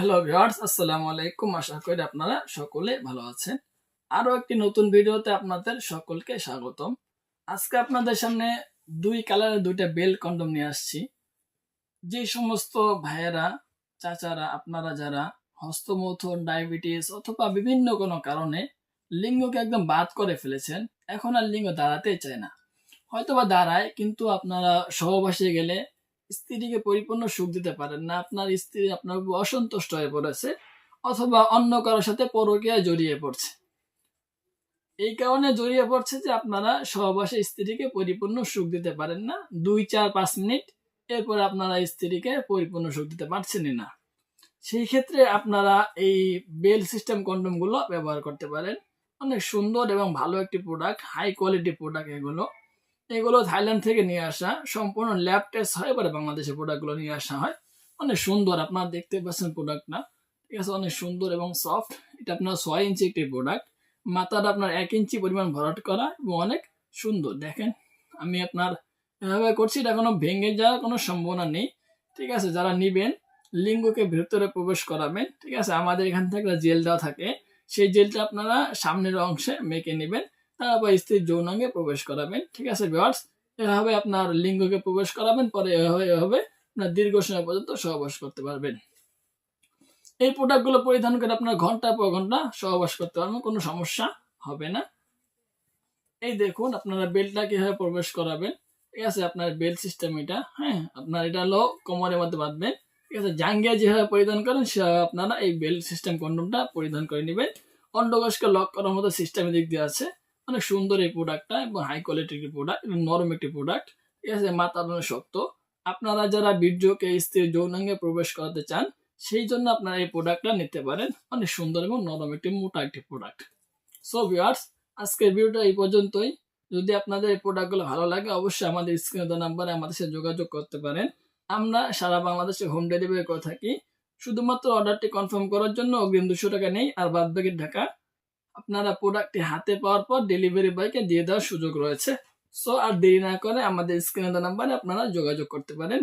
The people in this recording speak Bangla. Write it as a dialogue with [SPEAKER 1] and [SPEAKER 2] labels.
[SPEAKER 1] হ্যালো ভিউয়ার্স আসসালামু আলাইকুম। আশা করি আপনারা সকলে ভালো আছেন। আরও একটি নতুন ভিডিওতে আপনাদের সকলকে স্বাগতম। আজকে আপনাদের সামনে দুই কালারের দুইটা বেল কন্ডম নিয়ে আসছি। যে সমস্ত ভাইয়েরা, চাচারা, আপনারা যারা হস্তমৈথুন, ডায়াবেটিস অথবা বিভিন্ন কোনো কারণে লিঙ্গকে একদম বাদ করে ফেলেছেন, এখন আর লিঙ্গ দাঁড়াতেই চায় না। হয়তোবা দাঁড়ায়, কিন্তু আপনারা সহবাসে গেলে স্ত্রীকে পরিপূর্ণ সুখ দিতে পারেন না। আপনার স্ত্রী আপনার উপর অসন্তুষ্ট হয়ে পড়েছে অথবা অন্য কারোর সাথে পরকীয়ায় জড়িয়ে পড়ছে। এই কারণে জড়িয়ে পড়ছে যে আপনারা সহবাসে স্ত্রীকে পরিপূর্ণ সুখ দিতে পারেন না। দুই, চার, পাঁচ মিনিট এরপর আপনারা স্ত্রীকে পরিপূর্ণ সুখ দিতে পারছেনই না। সেই ক্ষেত্রে আপনারা এই বেল সিস্টেম কন্ডোমগুলো ব্যবহার করতে পারেন। অনেক সুন্দর এবং ভালো একটি প্রোডাক্ট হাই কোয়ালিটি প্রোডাক্ট এগুলো। এগুলো থাইল্যান্ড থেকে নিয়ে আসা, সম্পূর্ণ ল্যাব টেস্ট হয়, এবারে বাংলাদেশে প্রোডাক্টগুলো নিয়ে আসা হয়। অনেক সুন্দর, আপনারা দেখতে পাচ্ছেন প্রোডাক্টটা ঠিক আছে, অনেক সুন্দর এবং সফট এটা আপনার ছয় ইঞ্চি একটি প্রোডাক্ট মাথাটা আপনার এক ইঞ্চি পরিমাণ ভরাট করা এবং অনেক সুন্দর। দেখেন, আমি আপনার এভাবে করছি, এটা কোনো ভেঙে যাওয়ার কোনো সম্ভাবনা নেই। ঠিক আছে, যারা নিবেন, লিঙ্গকে ভেতরে প্রবেশ করাবেন। ঠিক আছে, আমাদের এখান থেকে জেল দেওয়া থাকে। সেই জেলটা আপনারা সামনের অংশে মেখে নেবেন। তারপর স্ত্রীর যৌনাঙ্গে প্রবেশ করাবেন। ঠিক আছে ভিউয়ার্স এভাবে আপনার লিঙ্গকে প্রবেশ করাবেন, পরে এভাবে এভাবে আপনার দীর্ঘ সময় পর্যন্ত সহবাস করতে পারবেন। এই প্রোডাক্টগুলো পরিধান করে আপনার ঘণ্টা পর ঘণ্টা সহবাস করতে পারবেন, কোনো সমস্যা হবে না। এই দেখুন, আপনারা বেল্টটা কীভাবে প্রবেশ করাবেন। ঠিক আছে, আপনার বেল্ট সিস্টেম এটা হ্যাঁ আপনার এটা হলো কোমরের মধ্যে বাঁধবেন। ঠিক আছে, জাঙ্গিয়া যেভাবে পরিধান করেন, সেভাবে আপনারা এই বেল্ট সিস্টেম কন্ডোমটা পরিধান করে নেবেন। অন্ডকোষকে লক করার মতো সিস্টেমের দিক দিয়ে আছে। অনেক সুন্দর এই প্রোডাক্টটা এবং হাই কোয়ালিটির একটি প্রোডাক্ট এবং নরম একটি প্রোডাক্ট ঠিক আছে, মাথা আপনার শক্ত। আপনারা যারা বীর্যকে স্ত্রীর যৌনাঙ্গে প্রবেশ করাতে চান, সেই জন্য আপনারা এই প্রোডাক্টটা নিতে পারেন। অনেক সুন্দর এবং নরম একটি, মোটা একটি প্রোডাক্ট সো ভিউয়ার্স আজকের ভিডিওটা এই পর্যন্তই। যদি আপনাদের এই প্রোডাক্টগুলো ভালো লাগে, অবশ্যই আমাদের স্ক্রিনে দেওয়া নাম্বারে আমাদের সাথে যোগাযোগ করতে পারেন। আমরা সারা বাংলাদেশে হোম ডেলিভারি করে থাকি। শুধুমাত্র অর্ডারটি কনফার্ম করার জন্য অগ্রিম দুশো টাকা নেই, আর বাদ ঢাকা আপনারা প্রোডাক্টটি হাতে পাওয়ার পর ডেলিভারি বয়কে দিয়ে দেওয়ার সুযোগ রয়েছে। সো আর দেরি না করে আমাদের স্ক্রিনে দেওয়া নাম্বারে আপনারা যোগাযোগ করতে পারেন।